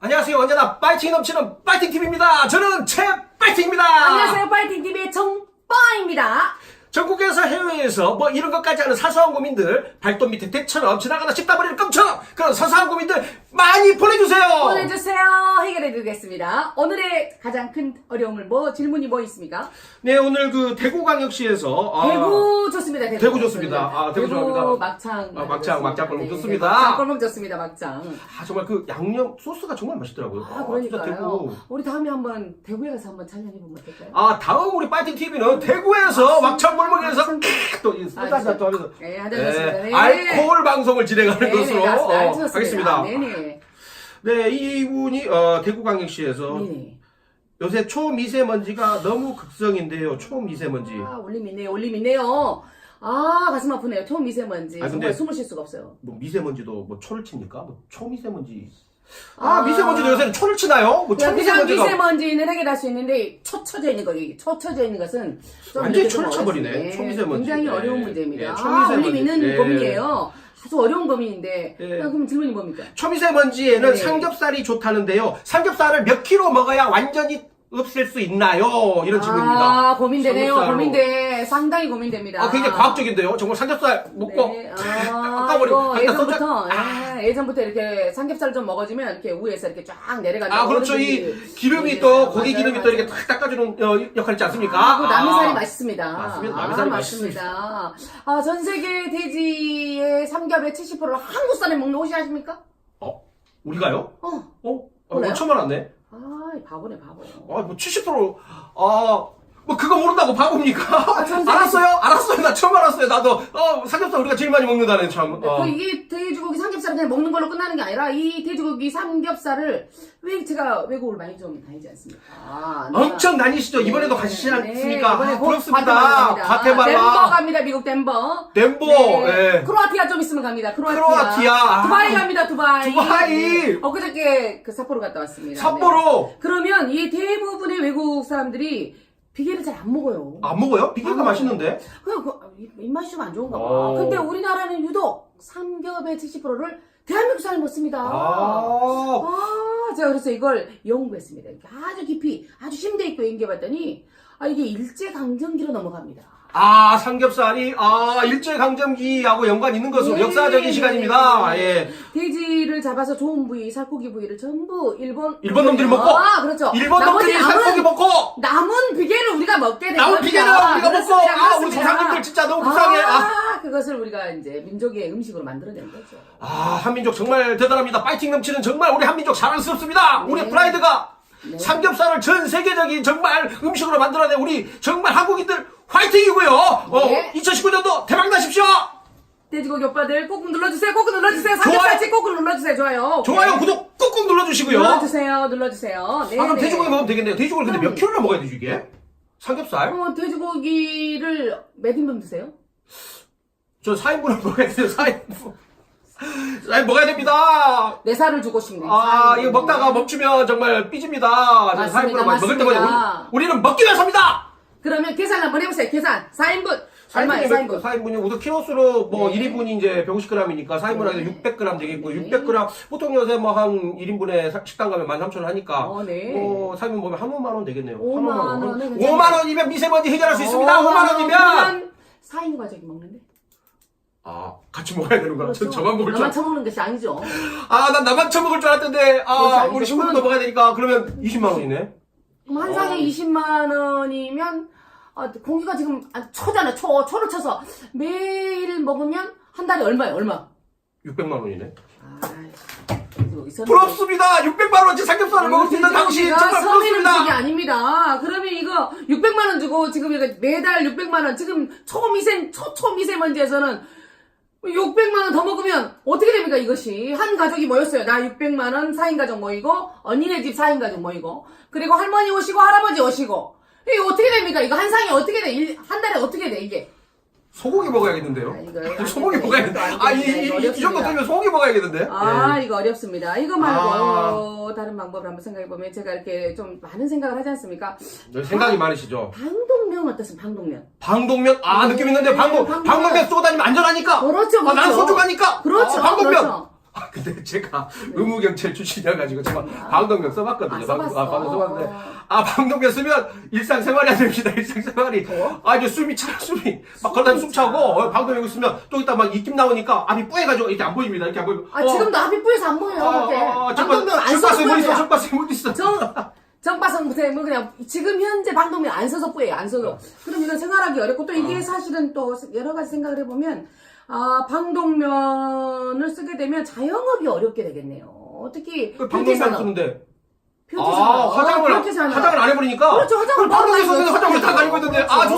안녕하세요. 언제나 파이팅 넘치는 파이팅 팀입니다. 저는 최 파이팅입니다. 안녕하세요. 파이팅TV의 정빠입니다. 전국에서 해외에서 뭐 이런 것까지 하는 사소한 고민들 발톱 밑에 대처럼 지나가다 씹다 버리는 껌처럼 그런 사소한 고민들 많이 보내주세요. 보내주세요. 해결해드리겠습니다. 오늘의 가장 큰 어려움을 뭐 질문이 뭐 있습니까? 네 오늘 그 대구광역시에서 아, 대구 좋습니다. 대구, 대구 좋습니다. 아, 대구 좋아합니다. 막창. 아, 막창, 막창 골목 좋습니다. 막창 골목 좋습니다. 막창. 아, 정말 그 양념 소스가 정말 맛있더라고요. 아, 진짜 그러니까요. 대구. 우리 다음에 한번 대구에 가서 한번 촬영해보면 어떨까요? 아 다음 우리 파이팅 TV는 대구에서 막창 골목 에서 또이 아, 소다다 또 네, 한잔 좋습니다. 네. 알코올 방송을 진행하는 네네, 것으로 알겠- 어. 하겠습니다. 네네. 네, 이분이 어, 대구광역시에서 네네. 요새 초미세먼지가 너무 극성인데요. 초미세먼지. 아, 올림 있네요. 올림 있네요. 아, 가슴 아프네요. 초미세먼지. 아, 근데- 정말 숨을 쉴 수가 없어요. 뭐 미세먼지도 뭐 초를 칩니까? 뭐 초미세먼지. 아, 아. 미세먼지도 요새는 초를 치나요? 뭐 그냥 초미세먼지가 미세먼지는 해결할 수 있는데 초쳐져 있는 거, 이게 초쳐져 있는 것은 좀 완전히 이렇게 좀 초를 쳐버리네. 어렵습니다. 초미세먼지. 굉장히 네. 어려운 문제입니다. 네, 아, 초미세먼지. 올림 있는 네. 고민이에요. 아주 어려운 고민인데. 네. 그럼 질문이 뭡니까? 초미세먼지에는 네. 삼겹살이 좋다는데요. 삼겹살을 몇 킬로 먹어야 완전히 없앨 수 있나요? 이런 질문입니다. 아, 고민되네요. 삼겹살로. 고민돼. 상당히 고민됩니다. 아, 굉장히 과학적인데요. 정말 삼겹살 먹고 네. 아, 깎아버리고 이거 갖다 예전부터, 아. 예, 예전부터 이렇게 삼겹살 좀 먹어주면 이렇게 위에서 이렇게 쫙 내려가는 아, 그렇죠. 이 기름이 또, 고기 기름이 또 이렇게 탁 닦아주는 어, 역할 있지 않습니까? 아, 그 남의 살이 아. 맛있습니다. 맞습니다. 아, 남의 살이 맞습니다. 아, 전 세계 돼지의 삼겹의 70%를 한국 사람이 먹는 옷이 아십니까? 어? 우리가요? 어. 어? 아, 몰라요? 엄청 많았네. 아, 이 바보네, 바보. 아, 뭐 70%, 아, 뭐 그거 모른다고 바보입니까? 전 세계- 알았어요? 알았어요. 나 처음 알았어요. 나도, 어, 삼겹살 우리가 제일 많이 먹는다네, 참. 어. 그 이게 돼지고기 삼겹살을 그냥 먹는 걸로 끝나는 게 아니라 이 돼지고기 삼겹살을 왜 제가 외국을 많이 좀 다니지 않습니까? 아, 내가- 엄청 다니시죠? 이번에도 네, 가시지 네, 않습니까? 아, 부럽습니다. 갑니다. 덴버 과테말라. 갑니다, 미국 덴버. 네. 예. 크로아티아 좀 있으면 갑니다. 크로아티아. 크로아티아. 아. 두바이 갑니다. 두바이. 두바이. 네. 엊그저께 그 삿포로 갔다 왔습니다. 네. 삿포로. 그러면 이 대부분의 외국 사람들이 비계를 잘 안 먹어요. 안 먹어요? 비계가 안 맛있는데? 그냥 그 입- 입맛이 좀 안 좋은가 봐. 어. 근데 우리나라는 유독 삼겹의 70%를 대한민국 사람이 먹습니다. 아. 아, 제가 그래서 이걸 연구했습니다. 이렇게 아주 깊이, 아주 심도 있고 연구해봤더니, 아, 이게 일제강점기로 넘어갑니다. 아, 삼겹살이, 아, 일제강점기하고 연관 있는 것으로 네, 역사적인 네, 시간입니다. 네. 예. 돼지를 잡아서 좋은 부위, 살코기 부위를 전부 일본 일본 놈들이 먹고, 아, 그렇죠. 일본 나머지 놈들이 남은- 살코기 먹고, 남은 비계를 우리가 먹게 된 남은 겁니다. 비계는 우리가 먹고, 그렇습니다. 아, 우리 그렇습니다. 조상님들 진짜 너무 불쌍해. 아. 아, 그것을 우리가 이제 민족의 음식으로 만들어낸 거죠. 아, 한민족 정말 대단합니다. 파이팅 넘치는 정말 우리 한민족 자랑스럽습니다. 우리 네. 프라이드가 네. 삼겹살을 전 세계적인 정말 음식으로 만들어낸 우리 정말 한국인들 화이팅이고요. 네. 어, 2019년도 대박 나십시오. 돼지고기 오빠들 꾹꾹 눌러주세요. 꾹꾹 눌러주세요. 삼겹살집 꾹꾹 눌러주세요. 좋아요. 좋아요, 네. 구독 꾹꾹 눌러주시고요. 눌러주세요. 눌러주세요. 네. 아, 그럼 네. 돼지고기 먹으면 되겠네요. 돼지고기 근데 몇. 킬로나 먹어야 되지, 이게? 삼겹살? 어, 돼지고기를 몇 인분 드세요? 저 4인분을 먹어야 돼요, 4인분. 4인분 먹어야 됩니다. 네 살을 주고 싶네. 아. 이거 먹다가 멈추면 정말 삐집니다. 맞습니다, 4인분을 먹을 때마다 맞습니다. 우리, 우리는 먹기 위해 삽니다! 그러면 계산 한번 해보세요. 계산. 4인분. 얼마예요, 4인분? 4인분이 우선 키로수로 뭐 네. 1인분이 이제 150g이니까 4인분 하게 네. 600g 되겠고 네. 600g 보통 요새 뭐 한 1인분에 식당 가면 13,000원 하니까 어, 네. 뭐 4인분 보면 한 5만 원 되겠네요. 5만 한 원은 5만 원이면 미세먼지 해결할 수 있습니다. 5만 원이면 4인 가족이 먹는데? 아 같이 먹어야 되는 거야. 전 저만 먹을 줄 나만 알... 처먹는 것이 아니죠. 아, 난 나만 처먹을 줄 알았는데 아, 그렇지. 우리 식구도 그러면- 먹어야 되니까 그러면 20만 원이네. 그럼 한 상에 어. 20만 원이면 아, 공기가 지금 아, 초잖아. 초. 초를 쳐서 매일 먹으면 한 달에 얼마예요? 얼마? 600만 원이네. 아, 부럽습니다. 600만 원치 삼겹살을 먹을 수 있는 당신 정말 서민 음식이 부럽습니다. 아닙니다. 그러면 이거 600만 원 주고 지금 이거 매달 600만 원 지금 초미세 초초미세먼지에서는 600만 원 더 먹으면 어떻게 됩니까 이것이 한 가족이 모였어요. 나 600만 원 4인 가족 모이고 언니네 집 4인 가족 모이고 그리고 할머니 오시고 할아버지 오시고 이거 어떻게 됩니까? 이거 한 상이 어떻게 돼? 일- 한 달에 어떻게 돼 이게? 소고기 먹어야겠는데요. 아, 이거 안 소고기. 먹어야겠는데. 아, 이. 이. 정도 되면 소고기 먹어야겠는데. 아, 예. 이거 어렵습니다. 이거 말고 다른 방법을 한번 생각해 보면 제가 이렇게 좀 많은 생각을 하지 않습니까? 네, 생각이 많으시죠? 방독면 어떻습니까? 방독면. 방독면, 아, 네, 느낌 있는데, 방독, 방독면. 방독면 쏘고 다니면 안전하니까. 그렇죠, 아, 난 그렇죠. 소중하니까. 그렇죠. 아, 방독면. 그렇죠. 아, 근데 제가 의무경찰 출신이어가지고 제가 방독면 써봤거든요. 아, 써봤어. 방, 방독 써봤는데 아 방독면 쓰면 일상생활이 안 됩니다. 일상생활이? 아 이제 숨이 차 숨이 막 걸다 숨 차고 어, 방독면 있으면 또 이따 막 입김 나오니까 앞이 뿌해가지고 이렇게 안 보입니다. 이렇게 안 보이고. 아, 지금도 앞이 뿌여서 안 보여요, 그렇게. 방독면 안 써서 못 있어. 뿌여요. 정바스 못 있어. 정, 정바성 못해, 뭐 그냥, 지금 현재 방독면 안 써서 뿌예요, 안 써서. 그럼 이건 생활하기 어렵고, 또 이게 사실은 또 여러 가지 생각을 해보면, 아, 방독면을 쓰게 되면 자영업이 어렵게 되겠네요. 특히, 그 방독면. 쓰는데 뷰티산업. 아, 화장을, 뷰티산업. 화장을 안 해버리니까. 그렇죠, 화장을 그럼 방독면 바로 화장을 다 있는데. 아, 그렇죠.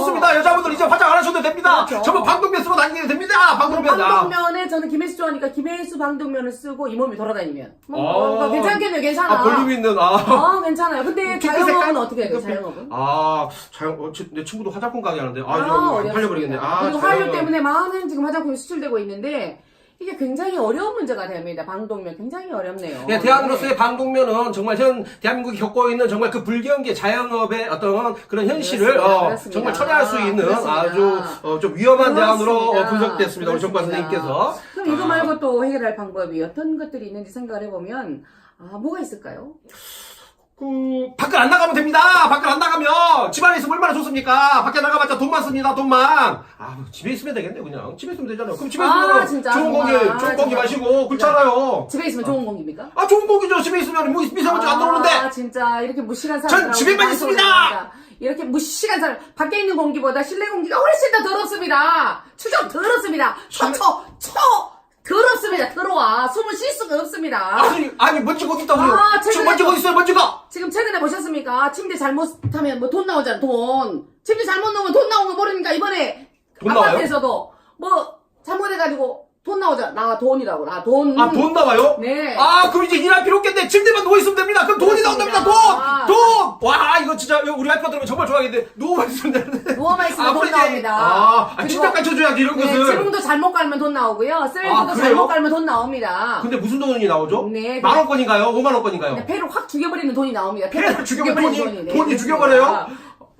방독면. 아. 방독면에 저는 김혜수 좋아하니까 김혜수 방독면을 쓰고 이 몸이 돌아다니면. 뭐, 아. 뭐 괜찮겠네요, 괜찮아. 아, 볼륨 있는, 아. 아, 괜찮아요. 근데 핑크 자영업은? 어떻게 핑크 자영업은? 아, 자영, 어, 제- 내 친구도 화장품 가게 하는데. 아, 이거 어렵습니다. 팔려버리겠네. 아, 그리고 자영업. 한류 때문에 많은 지금 화장품이 수출되고 있는데 이게 굉장히 어려운 문제가 됩니다. 방독면 굉장히 어렵네요. 네, 대안으로서의 방독면은 정말 현 대한민국이 겪고 있는 정말 그 불경기 자영업의 어떤 그런 현실을 그렇습니다. 어, 그렇습니다. 정말 처리할 수 있는 그렇습니다. 아주 어, 좀 위험한 대안으로 그렇습니다. 어, 분석됐습니다. 우리 정관. 선생님께서. 그럼 이거 아. 말고 또 해결할 방법이 어떤 것들이 있는지 생각을 해보면 아 뭐가 있을까요? 그 밖을 안 나가면 됩니다. 밖을 안 나가면 집 안에 있으면 얼마나 좋습니까? 밖에 나가봤자 돈만 씁니다. 돈만. 아 집에 있으면 되겠네 그냥. 집에 있으면 되잖아요. 그럼 집에 아, 있으면 진짜, 좋은 정말. 공기, 아, 좋은 공기 진짜. 마시고 그렇잖아요. 집에 있으면 좋은 공기입니까? 아 좋은 공기죠. 집에 있으면 뭐 미세먼지 안 들어오는데. 아 진짜 이렇게 무시한 사람 전 집에만 있습니다! 이렇게 무시한 사람 밖에 있는 공기보다 실내 공기가 훨씬 더 더럽습니다. 추적 더럽습니다. 처처 처 더럽습니다. 더러워. 숨을 쉴 수가 없습니다. 아니 아니 먼지가 어디 있다고요? 아, 지금 최근에 먼지가 또- 어디 있어요? 먼지가. 지금 최근에 보셨습니까? 침대 잘못하면 뭐 돈 나오잖아, 돈. 침대 잘못 놓으면 돈 나오는 거 모르니까 이번에 돈 나와요? 아파트에서도 뭐 잘못해가지고 돈 나오잖아. 나 돈이라고, 나 돈. 아 돈 나와요? 네. 아 그럼 이제 일할 필요 없겠네. 침대만 누워 있으면 됩니다. 그럼 돈이 그렇습니다. 나온답니다. 아. 돈, 돈. 와 이거 진짜 우리 아이파 들으면 정말 좋아하겠는데 누워만 있으면 되는데. 누워만 있으면 돈. 나옵니다. 아, 아 그리고- 진짜까지 쳐줘야지 이런 네, 것을. 지붕도 잘못 깔면 돈 나오고요. 셀프도 아, 그래요? 잘못 깔면 돈 나옵니다. 근데 무슨 돈이 나오죠? 네, 만 원권인가요? 5만 원권인가요? 그냥 폐를 확 죽여버리는 돈이 나옵니다. 폐를 죽여버리는 돈이- 네, 돈이. 죽여버려요?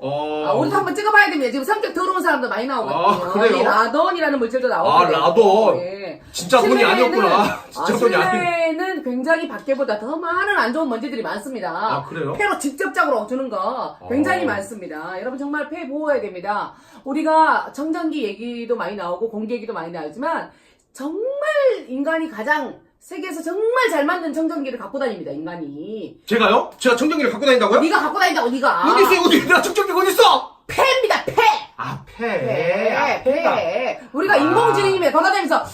어. 아, 오늘도 한번 찍어봐야 됩니다. 지금 성격 더러운 사람도 많이 나오거든요. 아, 그래요? 이 라돈이라는 물질도 나오거든요. 아, 라돈. 네. 진짜 돈이 아니었구나. 진짜 아, 돈이 아니. 실내에는 굉장히 밖에보다 더 많은 안 좋은 먼지들이 많습니다. 아, 그래요? 폐로 직접적으로 주는 거 굉장히 어. 많습니다. 여러분 정말 폐 보호해야 됩니다. 우리가 청정기 얘기도 많이 나오고 공기 얘기도 많이 나오지만 정말 인간이 가장 세계에서 정말 잘 만든 청정기를 갖고 다닙니다. 인간이. 제가요? 제가 청정기를 갖고 다닌다고요? 네가 갖고 다닌다고 네가. 어디 있어요? 어디? 내가 청정기가 어디 있어? 폐입니다. 폐. 아 폐. 폐. 아. 폐. 우리가 아. 인공지능이면 돌아다니면서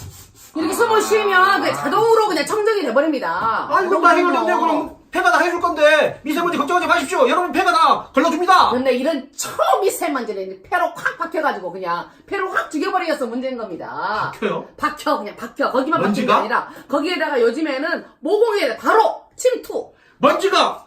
이렇게 숨을 쉬면 그냥 자동으로 그냥 청정이 돼버립니다. 아, 이거 다 해결된대요. 그럼 폐가 다 해줄 건데 미세먼지 걱정하지 마십시오. 여러분 폐가 다 걸러줍니다. 근데 이런 초미세먼지는 폐로 확 박혀가지고 그냥 폐로 확 죽여버리겠어 문제인 겁니다. 박혀요? 박혀 그냥 박혀 거기만 박히는 게 먼지가? 아니라 거기에다가 요즘에는 모공에 바로 침투. 먼지가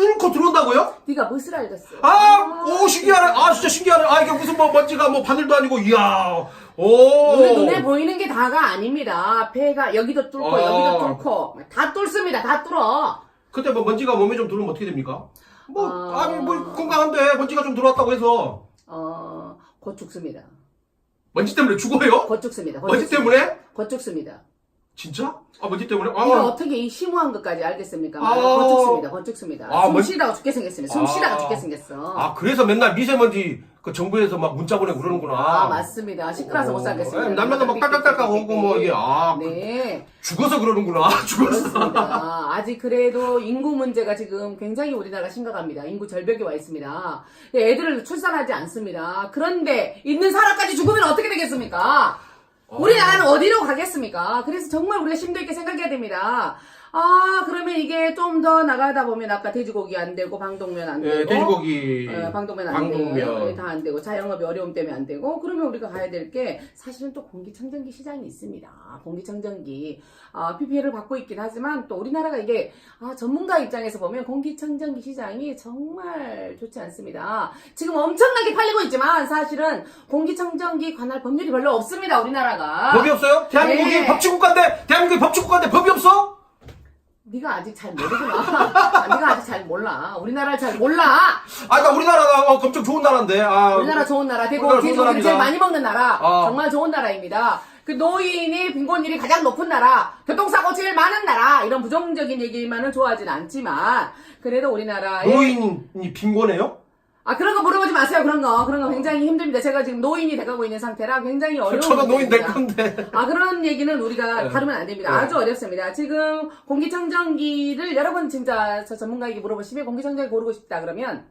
뚫고 들어온다고요? 네가 무엇을 알겠어? 아, 오 신기하네. 아 진짜 신기하네. 아 이게 무슨 뭐 먼지가 뭐 바늘도 아니고 이야. 오. 오늘 눈에 보이는 게 다가 아닙니다. 폐가 여기도 뚫고 어. 여기도 뚫고 다 뚫습니다. 다 뚫어. 근데 뭐 먼지가 몸에 좀 들어오면 어떻게 됩니까? 뭐 아. 아니 뭐 건강한데 먼지가 좀 들어왔다고 해서 어, 곧 죽습니다. 먼지 때문에 죽어요? 곧 죽습니다. 곧 먼지 죽습니다. 때문에? 곧 죽습니다. 진짜? 아 먼지 때문에? 이거 아, 어떻게 이 심오한 것까지 알겠습니까? 아. 곧 죽습니다. 아, 숨 뭔- 쉬다가 죽게 생겼습니다. 숨 아. 쉬다가 죽게 생겼어. 아 그래서 맨날 미세먼지 그 정부에서 막 문자 보내고 그러는구나. 아, 맞습니다. 시끄러서 못 어, 살겠습니다. 예, 날마다 막 딸깍딸깍 오고 뭐 이게 아 네. 죽어서 그러는구나. 죽어서. 그렇습니다. 아직 그래도 인구 문제가 지금 굉장히 우리나라가 심각합니다. 인구 절벽에 와 있습니다. 애들을 출산하지 않습니다. 그런데 있는 사람까지 죽으면 어떻게 되겠습니까? 우리나라는 어디로 가겠습니까? 그래서 정말 우리가 심도 있게 생각해야 됩니다. 아, 그러면 이게 좀 더 나가다 보면 아까 돼지고기 안 되고 방독면 안 되고 예, 돼지고기. 어, 방독면 안 방독면. 되고 다안 되고 자영업이 어려움 때문에 안 되고 그러면 우리가 가야 될 게 사실은 또 공기청정기 시장이 있습니다. 공기청정기 아, PPL을 받고 있긴 하지만 또 우리나라가 이게 아, 전문가 입장에서 보면 공기청정기 시장이 정말 좋지 않습니다. 지금 엄청나게 팔리고 있지만 사실은 공기청정기 관할 법률이 별로 없습니다. 우리나라가 법이 없어요? 대한민국이 네. 법치국가인데 대한민국이 법치국가인데 법이 없어? 네가 아직 잘 모르구나. 아, 네가 아직 잘 몰라. 우리나라를 잘 몰라. 아, 그러니까 우리나라가 어, 엄청 좋은 나라인데. 아, 우리나라 좋은 나라, 대고 우리나라 좋은 돼지고기를 나라입니다. 제일 많이 먹는 나라, 아. 정말 좋은 나라입니다. 그 노인이 빈곤율이 가장 높은 나라, 교통사고 제일 많은 나라 이런 부정적인 얘기만은 좋아하진 않지만 그래도 우리나라에 노인이 빈곤해요? 아 그런 거 물어보지 마세요 그런 거 그런 거 굉장히 힘듭니다. 제가 지금 노인이 돼가고 있는 상태라 굉장히 어려운 저도 노인 될 문제입니다. 건데. 아 그런 얘기는 우리가 네. 다루면 안 됩니다. 네. 아주 어렵습니다. 지금 공기청정기를 여러분 진짜 저 전문가에게 물어보시면 공기청정기 고르고 싶다 그러면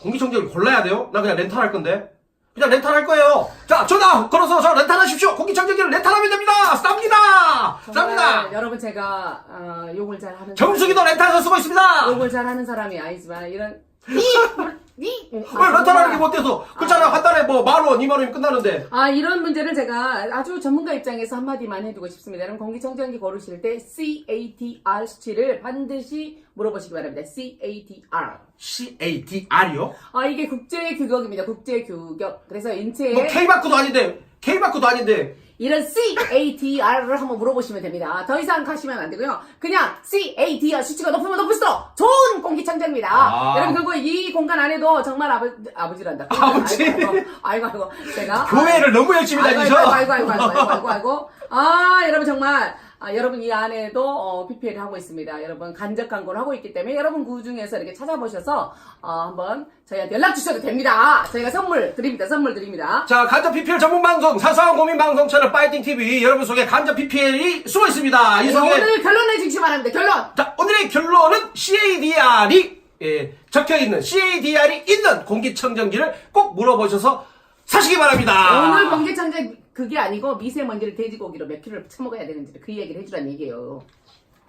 공기청정기를 골라야 돼요? 나 그냥 렌탈할 건데. 그냥 렌탈할 거예요. 자, 전화 걸어서 저 렌탈하십시오. 공기청정기를 렌탈하면 됩니다. 쌉니다. 정말 쌉니다. 여러분 제가 어, 욕을 잘 하는 정수기도 렌탈해서 쓰고 있습니다. 욕을 잘 하는 사람이 아니지만 이런 이왜 렌탈하는 게 못돼서? 그렇잖아. 한 달에 뭐 만 원, 이만 원이면 끝나는데. 아 이런 문제를 제가 아주 전문가 입장에서 한마디만 해두고 싶습니다. 여러분 공기청정기 고르실 때 CATR 수치를 반드시 물어보시기 바랍니다. CATR. CADR이요? 아 이게 국제 규격입니다. 국제 규격. 그래서 인체에 뭐 K바크도 아닌데, K바크도 아닌데. 이런 CATR을 한번 물어보시면 됩니다. 더 이상 가시면 안 되고요. 그냥 CATR 수치가 높으면 높을수록 좋은 공기청정기입니다. 아. 여러분 결국 이 공간 안에도 정말 아버 아버지란다. 아버지. 아이고 아이고 아이고, 아이고. 제가 교회를 너무 열심히 아이고, 다니셔. 아이고, 아이고, 아이고, 아이고, 아이고, 아이고. 아, 여러분 정말, 아, 여러분 이 안에도 어, PPL을 하고 있습니다. 여러분 간접 광고를 하고 있기 때문에 여러분 그 중에서 이렇게 찾아보셔서 어, 한번 저희한테 연락 주셔도 됩니다. 저희가 선물 드립니다. 선물 드립니다. 자, 간접 PPL 전문 방송, 사소한 고민 방송 채널 파이팅 TV. 여러분 속에 간접 PPL이 숨어 있습니다. 이 그래서 속에. 오늘 결론 내주시기 바랍니다. 결론! 자, 오늘의 결론은 CADR이 예, 적혀 있는 CADR이 있는 공기청정기를 꼭 물어보셔서 사시기 바랍니다. 오늘 공기청정 그게 아니고 미세먼지를 돼지고기로 몇 킬로를 처먹어야 되는지 그 얘기를 해주란 얘기예요.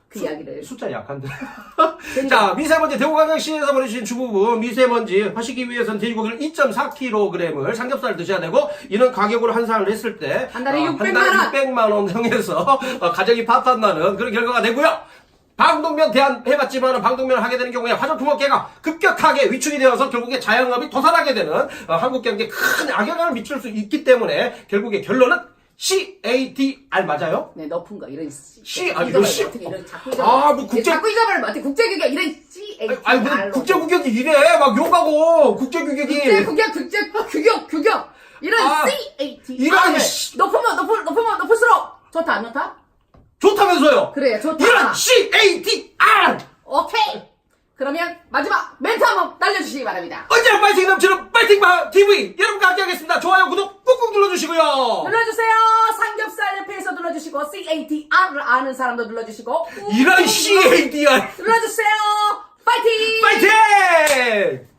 그 이야기를. 숫자 약한데. 자, 미세먼지 대구광역시에서 보내주신 주부분 미세먼지 하시기 위해선 돼지고기를 2.4kg을 삼겹살을 드셔야 되고 이는 가격으로 환산을 했을 때 한 달에 어, 600만 한 달에 원. 600만 원 형에서 어, 가정이 파탄 나는 그런 결과가 되고요. 방독면 대안 해봤지만 방독면을 하게 되는 경우에 화장품 업계가 급격하게 위축이 되어서 결국에 자영업이 도산하게 되는 어, 한국 경제에 큰 악영향을 미칠 수 있기 때문에 결국에 결론은 CADR 맞아요? 네, 높은 거 이런 씨. 씨, 아, 잊어버려. 이런 씨. 이런 자꾸 아, 잊어버려. 뭐 국제- 자꾸 잊어버리면 어떻게 국제 규격 이런 C A T 아니, 뭐 R로. 국제국격이 이래 막 욕하고 국제 규격 국제 규격 규격 이런 아, C A T 이런 씨. 높으면 높을 높으면 높을수록 좋다 안 좋다? 좋다면서요? 그래 좋다. 이런 CADR 오케이. 그러면 마지막 멘트 한번 날려주시기 바랍니다. 언제나 파이팅 넘치는 파이팅바 TV 여러분과 함께하겠습니다. 좋아요 구독 꾹꾹 눌러주시고요. 눌러주세요. 삼겹살 옆에서 눌러주시고 C A T R을 아는 사람도 눌러주시고 이런 CADR 눌러주세요. 파이팅! 파이팅!